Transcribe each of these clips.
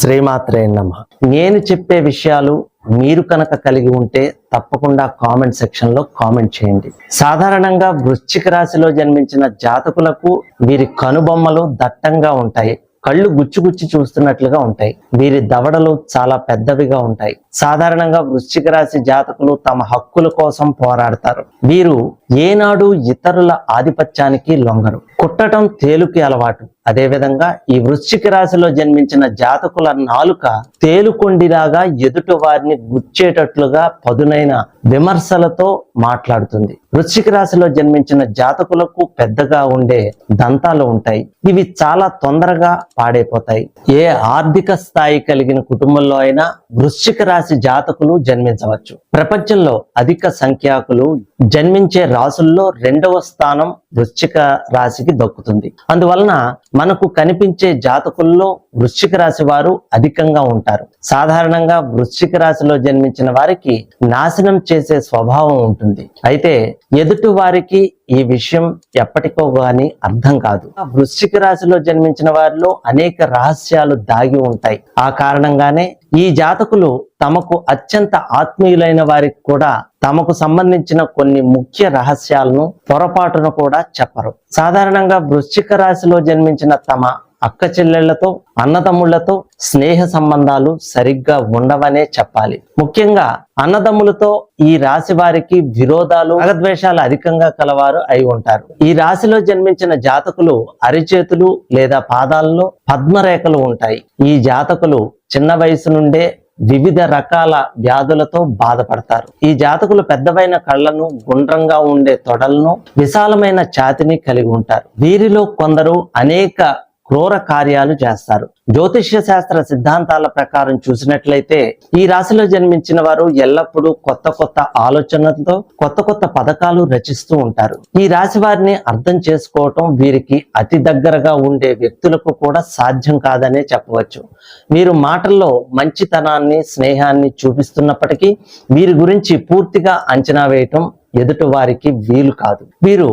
శ్రీమాత్రే నమ. నేను చెప్పే విషయాలు మీరు కనుక కలిగి ఉంటే తప్పకుండా కామెంట్ సెక్షన్లో కామెంట్ చేయండి. సాధారణంగా వృశ్చిక రాశిలో జన్మించిన జాతకులకు వీరి కనుబొమ్మలు దట్టంగా ఉంటాయి. కళ్ళు గుచ్చి చూస్తున్నట్లుగా ఉంటాయి. వీరి దవడలు చాలా పెద్దవిగా ఉంటాయి. సాధారణంగా వృశ్చిక రాశి జాతకులు తమ హక్కుల కోసం పోరాడతారు. వీరు ఏనాడు ఇతరుల ఆధిపత్యానికి లొంగరు. కుట్టడం తేలుకి అలవాటు. అదేవిధంగా ఈ వృశ్చిక రాశిలో జన్మించిన జాతకుల నాలుక తేలుకొండిలాగా ఎదుటి వారిని గుచ్చేటట్లుగా పదునైన విమర్శలతో మాట్లాడుతుంది. వృశ్చిక రాశిలో జన్మించిన జాతకులకు పెద్దగా ఉండే దంతాలు ఉంటాయి. ఇవి చాలా తొందరగా పాడైపోతాయి. ఏ ఆర్థిక స్థాయి కలిగిన కుటుంబంలో అయినా వృశ్చిక రాశి జాతకులు జన్మించవచ్చు. ప్రపంచంలో అధిక సంఖ్యాకులు జన్మించే రాసుల్లో రెండవ స్థానం వృశ్చిక రాశికి దక్కుతుంది. అందువలన మనకు కనిపించే జాతకుల్లో వృశ్చిక రాశి వారు అధికంగా ఉంటారు. సాధారణంగా వృశ్చిక రాశిలో జన్మించిన వారికి నాశనం చేసే స్వభావం ఉంటుంది. అయితే ఎదుటి వారికి ఈ విషయం ఎప్పటికో గాని అర్థం కాదు. వృశ్చిక రాశిలో జన్మించిన వారిలో అనేక రహస్యాలు దాగి ఉంటాయి. ఆ కారణంగానే ఈ జాతకులు తమకు అత్యంత ఆత్మీయులైన వారికి కూడా తమకు సంబంధించిన కొన్ని ముఖ్య రహస్యాలను పొరపాటున కూడా చెప్పరు. సాధారణంగా వృశ్చిక రాశిలో జన్మించిన తమ అక్క చెల్లెళ్ళతో అన్నదమ్ముళ్ళతో స్నేహ సంబంధాలు సరిగ్గా ఉండవనే చెప్పాలి. ముఖ్యంగా అన్నదమ్ములతో ఈ రాశి వారికి విరోధాలు అగద్వేషాలు అధికంగా కలవారు అయి ఉంటారు. ఈ రాశిలో జన్మించిన జాతకులు అరిచేతులు లేదా పాదాల్లో పద్మరేఖలు ఉంటాయి. ఈ జాతకులు చిన్న వయసు నుండే వివిధ రకాల వ్యాధులతో బాధపడతారు. ఈ జాతకులు పెద్దవైన కళ్ళను గుండ్రంగా ఉండే తొడలను విశాలమైన ఛాతిని కలిగి ఉంటారు. వీరిలో కొందరు అనేక క్రూర కార్యాలు చేస్తారు. జ్యోతిష్య శాస్త్ర సిద్ధాంతాల ప్రకారం చూసినట్లయితే ఈ రాశిలో జన్మించిన వారు ఎల్లప్పుడూ కొత్త కొత్త ఆలోచనలతో కొత్త కొత్త పథకాలు రచిస్తూ ఉంటారు. ఈ రాశి వారిని అర్థం చేసుకోవటం వీరికి అతి దగ్గరగా ఉండే వ్యక్తులకు కూడా సాధ్యం కాదనే చెప్పవచ్చు. వీరు మాటల్లో మంచితనాన్ని స్నేహాన్ని చూపిస్తున్నప్పటికీ వీరి గురించి పూర్తిగా అంచనా వేయటం ఎదుటి వారికి వీలు కాదు. వీరు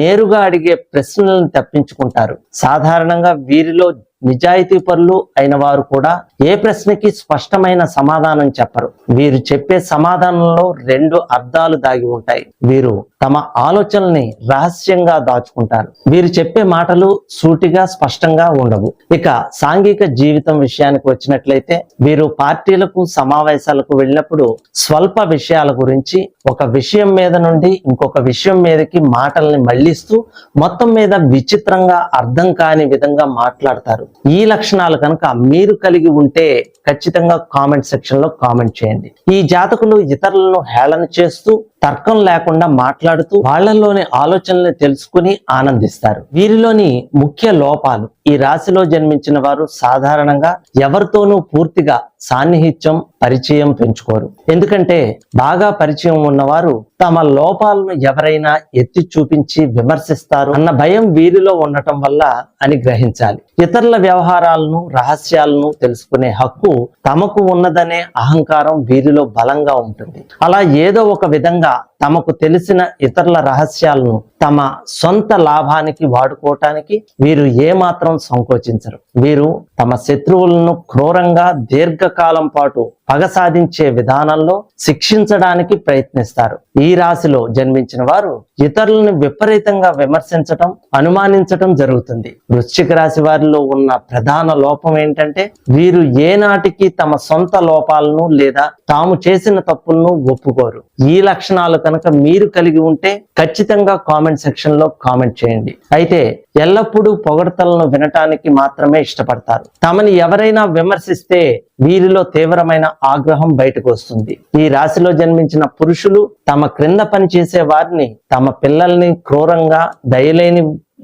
నేరుగా అడిగే ప్రశ్నలను తప్పించుకుంటారు. సాధారణంగా వీరిలో నిజాయితీ పరులు అయిన వారు కూడా ఏ ప్రశ్నకి స్పష్టమైన సమాధానం చెప్పరు. వీరు చెప్పే సమాధానంలో రెండు అర్థాలు దాగి ఉంటాయి. వీరు తమ ఆలోచనల్ని రహస్యంగా దాచుకుంటారు. వీరు చెప్పే మాటలు సూటిగా స్పష్టంగా ఉండవు. ఇక సాంఘిక జీవితం విషయానికి వచ్చినట్లయితే వీరు పార్టీలకు సమావేశాలకు వెళ్ళినప్పుడు స్వల్ప విషయాల గురించి ఒక విషయం మీద నుండి ఇంకొక విషయం మీదకి మాటల్ని మళ్ళిస్తూ మొత్తం మీద విచిత్రంగా అర్థం కాని విధంగా మాట్లాడతారు. ఈ లక్షణాలు కనుక మీరు కలిగి ఉంటే ఖచ్చితంగా కామెంట్ సెక్షన్లో కామెంట్ చేయండి. ఈ జాతకులు ఇతరులను హేళన చేస్తూ తర్కం లేకుండా మాట్లాడుతూ వాళ్ళలోని ఆలోచనల్ని తెలుసుకుని ఆనందిస్తారు. వీరిలోని ముఖ్య లోపాలు ఈ రాశిలో జన్మించిన వారు సాధారణంగా ఎవరితోనూ పూర్తిగా సాన్నిహిత్యం పరిచయం పెంచుకోరు. ఎందుకంటే బాగా పరిచయం ఉన్నవారు తమ లోపాలను ఎవరైనా ఎత్తి చూపించి విమర్శిస్తారు అన్న భయం వీరిలో ఉండటం వల్ల అని గ్రహించాలి. ఇతరుల వ్యవహారాలను రహస్యాలను తెలుసుకునే హక్కు తమకు ఉన్నదనే అహంకారం వీరిలో బలంగా ఉంటుంది. అలా ఏదో ఒక విధంగా తమకు తెలిసిన ఇతరుల రహస్యాలను తమ సొంత లాభానికి వాడుకోవటానికి వీరు ఏమాత్రం సంకోచించరు. వీరు తమ శత్రువులను క్రూరంగా దీర్ఘకాలం పాటు పగ సాధించే విధానంలో శిక్షించడానికి ప్రయత్నిస్తారు. ఈ రాశిలో జన్మించిన వారు ఇతరులను విపరీతంగా విమర్శించటం అనుమానించటం జరుగుతుంది. వృశ్చిక రాశి వారిలో ఉన్న ప్రధాన లోపం ఏంటంటే వీరు ఏనాటికి తమ సొంత లోపాలను లేదా తాము చేసిన తప్పులను ఒప్పుకోరు. ఈ లక్షణాలు కనుక మీరు కలిగి ఉంటే ఖచ్చితంగా కామెంట్ సెక్షన్లో కామెంట్ చేయండి. అయితే ఎల్లప్పుడూ పొగడతలను వినటానికి మాత్రమే ఇష్టపడతారు. తమని ఎవరైనా విమర్శిస్తే వీరిలో తీవ్రమైన ఆగ్రహం బయటకు వస్తుంది. ఈ రాశిలో జన్మించిన పురుషులు తమ క్రింద పనిచేసే వారిని తమ పిల్లల్ని క్రూరంగా దయలేని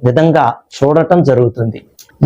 విధంగా చూడటం జరుగుతుంది.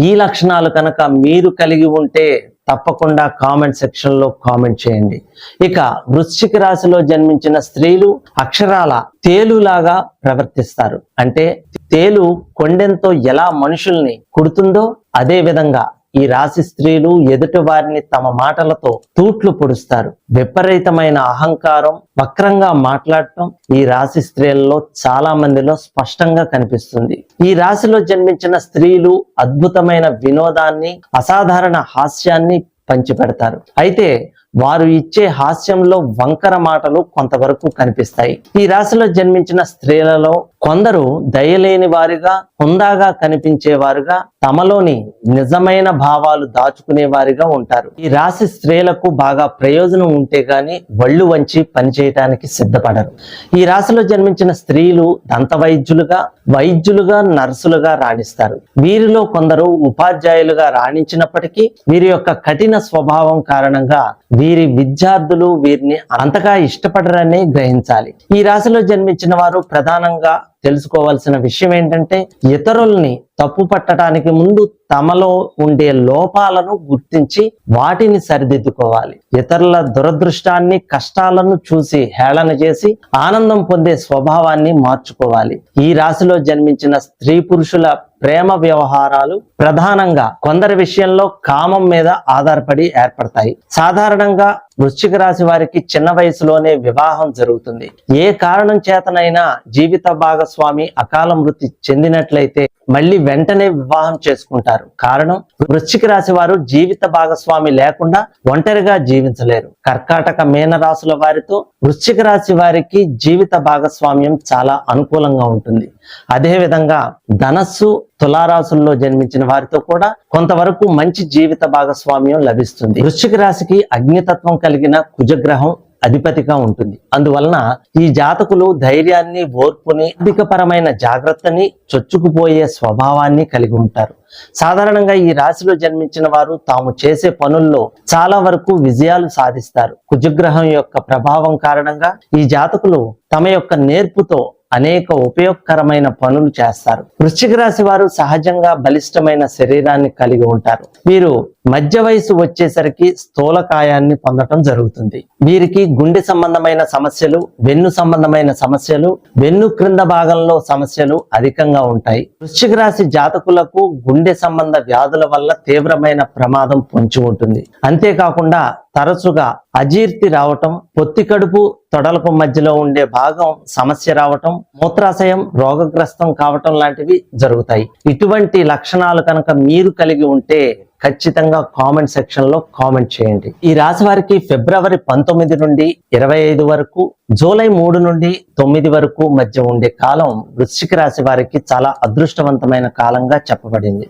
ఈ లక్షణాలు కనుక మీరు కలిగి ఉంటే తప్పకుండా కామెంట్ సెక్షన్లో కామెంట్ చేయండి. ఇక వృశ్చిక రాశిలో జన్మించిన స్త్రీలు అక్షరాల తేలులాగా ప్రవర్తిస్తారు. అంటే తేలు కొండెంతో ఎలా మనుషుల్ని కుడుతుందో అదే విధంగా ఈ రాశి స్త్రీలు ఎదుటి వారిని తమ మాటలతో తూట్లు పొడుస్తారు. విపరీతమైన అహంకారం వక్రంగా మాట్లాడటం ఈ రాశి స్త్రీలలో చాలా మందిలో స్పష్టంగా కనిపిస్తుంది. ఈ రాశిలో జన్మించిన స్త్రీలు అద్భుతమైన వినోదాన్ని అసాధారణ హాస్యాన్ని పంచిపెడతారు. అయితే వారు ఇచ్చే హాస్యంలో వంకర మాటలు కొంతవరకు కనిపిస్తాయి. ఈ రాశిలో జన్మించిన స్త్రీలలో కొందరు దయలేని వారిగా హుందాగా కనిపించే వారుగా తమలోని నిజమైన భావాలు దాచుకునే వారిగా ఉంటారు. ఈ రాశి స్త్రీలకు బాగా ప్రయోజనం ఉంటే గాని వళ్ళు వంచి పనిచేయటానికి సిద్ధపడరు. ఈ రాశిలో జన్మించిన స్త్రీలు దంత వైద్యులుగా వైద్యులుగా నర్సులుగా రాణిస్తారు. వీరిలో కొందరు ఉపాధ్యాయులుగా రాణించినప్పటికీ వీరి యొక్క కఠిన స్వభావం కారణంగా వీరి విద్యార్థులు వీరిని అంతగా ఇష్టపడరని గ్రహించాలి. ఈ రాశిలో జన్మించిన వారు ప్రధానంగా తెలుసుకోవాల్సిన విషయం ఏంటంటే ఇతరుల్ని తప్పు పట్టడానికి ముందు తమలో ఉండే లోపాలను గుర్తించి వాటిని సరిదిద్దుకోవాలి. ఇతరుల దురదృష్టాన్ని కష్టాలను చూసి హేళన చేసి ఆనందం పొందే స్వభావాన్ని మార్చుకోవాలి. ఈ రాశిలో జన్మించిన స్త్రీ పురుషుల ప్రేమ వ్యవహారాలు ప్రధానంగా కొందరి విషయంలో కామం మీద ఆధారపడి ఏర్పడతాయి. సాధారణంగా వృశ్చిక రాశి వారికి చిన్న వయసులోనే వివాహం జరుగుతుంది. ఏ కారణం చేతనైనా జీవిత భాగస్వామి అకాల మృతి చెందినట్లయితే మళ్ళీ వెంటనే వివాహం చేసుకుంటారు. కారణం వృశ్చిక రాశి వారు జీవిత భాగస్వామి లేకుండా ఒంటరిగా జీవించలేరు. కర్కాటక మీన రాశుల వారితో వృశ్చిక రాశి వారికి జీవిత భాగస్వామ్యం చాలా అనుకూలంగా ఉంటుంది. అదేవిధంగా ధనస్సు తులారాశుల్లో జన్మించిన వారితో కూడా కొంతవరకు మంచి జీవిత భాగస్వామ్యం లభిస్తుంది. వృశ్చిక రాశికి అగ్నితత్వం కలిగిన కుజగ్రహం అధిపతిగా ఉంటుంది. అందువలన ఈ జాతకులు ధైర్యాన్ని ఓర్పుని అధికపరమైన జాగ్రత్తని చొచ్చుకుపోయే స్వభావాన్ని కలిగి ఉంటారు. సాధారణంగా ఈ రాశిలో జన్మించిన వారు తాము చేసే పనుల్లో చాలా వరకు విజయాలు సాధిస్తారు. కుజగ్రహం యొక్క ప్రభావం కారణంగా ఈ జాతకులు తమ యొక్క నేర్పుతో అనేక ఉపయోగకరమైన పనులు చేస్తారు. వృశ్చిక రాశి వారు సహజంగా బలిష్టమైన శరీరాన్ని కలిగి ఉంటారు. వీరు మధ్య వయసు వచ్చేసరికి స్థూలకాయాన్ని పొందటం జరుగుతుంది. వీరికి గుండె సంబంధమైన సమస్యలు వెన్ను సంబంధమైన సమస్యలు వెన్ను క్రింద భాగంలో సమస్యలు అధికంగా ఉంటాయి. వృశ్చిక రాశి జాతకులకు గుండె సంబంధ వ్యాధుల వల్ల తీవ్రమైన ప్రమాదం పొంచి ఉంటుంది. అంతేకాకుండా తరచుగా అజీర్తి రావటం పొత్తి కడుపు తొడలపు మధ్యలో ఉండే భాగం సమస్య రావటం మూత్రాశయం రోగగ్రస్తం కావటం లాంటివి జరుగుతాయి. ఇటువంటి లక్షణాలు కనుక మీరు కలిగి ఉంటే ఖచ్చితంగా కామెంట్ సెక్షన్లో కామెంట్ చేయండి. ఈ రాశి వారికి ఫిబ్రవరి పంతొమ్మిది నుండి ఇరవై ఐదు వరకు జూలై మూడు నుండి తొమ్మిది వరకు మధ్య ఉండే కాలం వృశ్చిక రాశి వారికి చాలా అదృష్టవంతమైన కాలంగా చెప్పబడింది.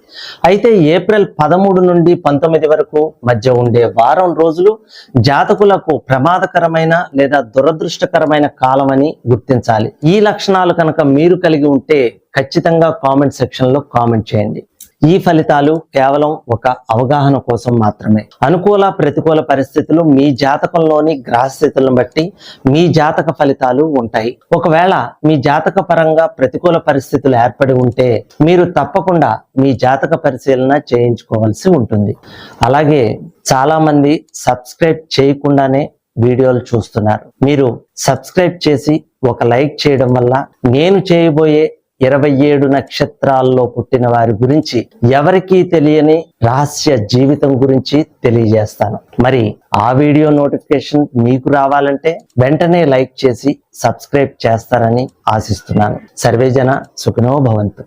అయితే ఏప్రిల్ పదమూడు నుండి పంతొమ్మిది వరకు మధ్య ఉండే వారం రోజులు జాతకులకు ప్రమాదకరమైన లేదా దురదృష్టకరమైన కాలం అని గుర్తించాలి. ఈ లక్షణాలు కనుక మీరు కలిగి ఉంటే ఖచ్చితంగా కామెంట్ సెక్షన్లో కామెంట్ చేయండి. ఈ ఫలితాలు కేవలం ఒక అవగాహన కోసం మాత్రమే. అనుకూల ప్రతికూల పరిస్థితులు మీ జాతకంలోని గ్రహస్థితులను బట్టి మీ జాతక ఫలితాలు ఉంటాయి. ఒకవేళ మీ జాతక పరంగా ప్రతికూల పరిస్థితులు ఏర్పడి ఉంటే మీరు తప్పకుండా మీ జాతక పరిశీలన చేయించుకోవాల్సి ఉంటుంది. అలాగే చాలా మంది సబ్స్క్రైబ్ చేయకుండానే వీడియోలు చూస్తున్నారు. మీరు సబ్స్క్రైబ్ చేసి ఒక లైక్ చేయడం వల్ల నేను చేయబోయే ఇరవై ఏడు నక్షత్రాల్లో పుట్టిన వారి గురించి ఎవరికీ తెలియని రహస్య జీవితం గురించి తెలియజేస్తాను. మరి ఆ వీడియో నోటిఫికేషన్ మీకు రావాలంటే వెంటనే లైక్ చేసి సబ్స్క్రైబ్ చేస్తారని ఆశిస్తున్నాను. సర్వేజన సుఖనో భవంతు.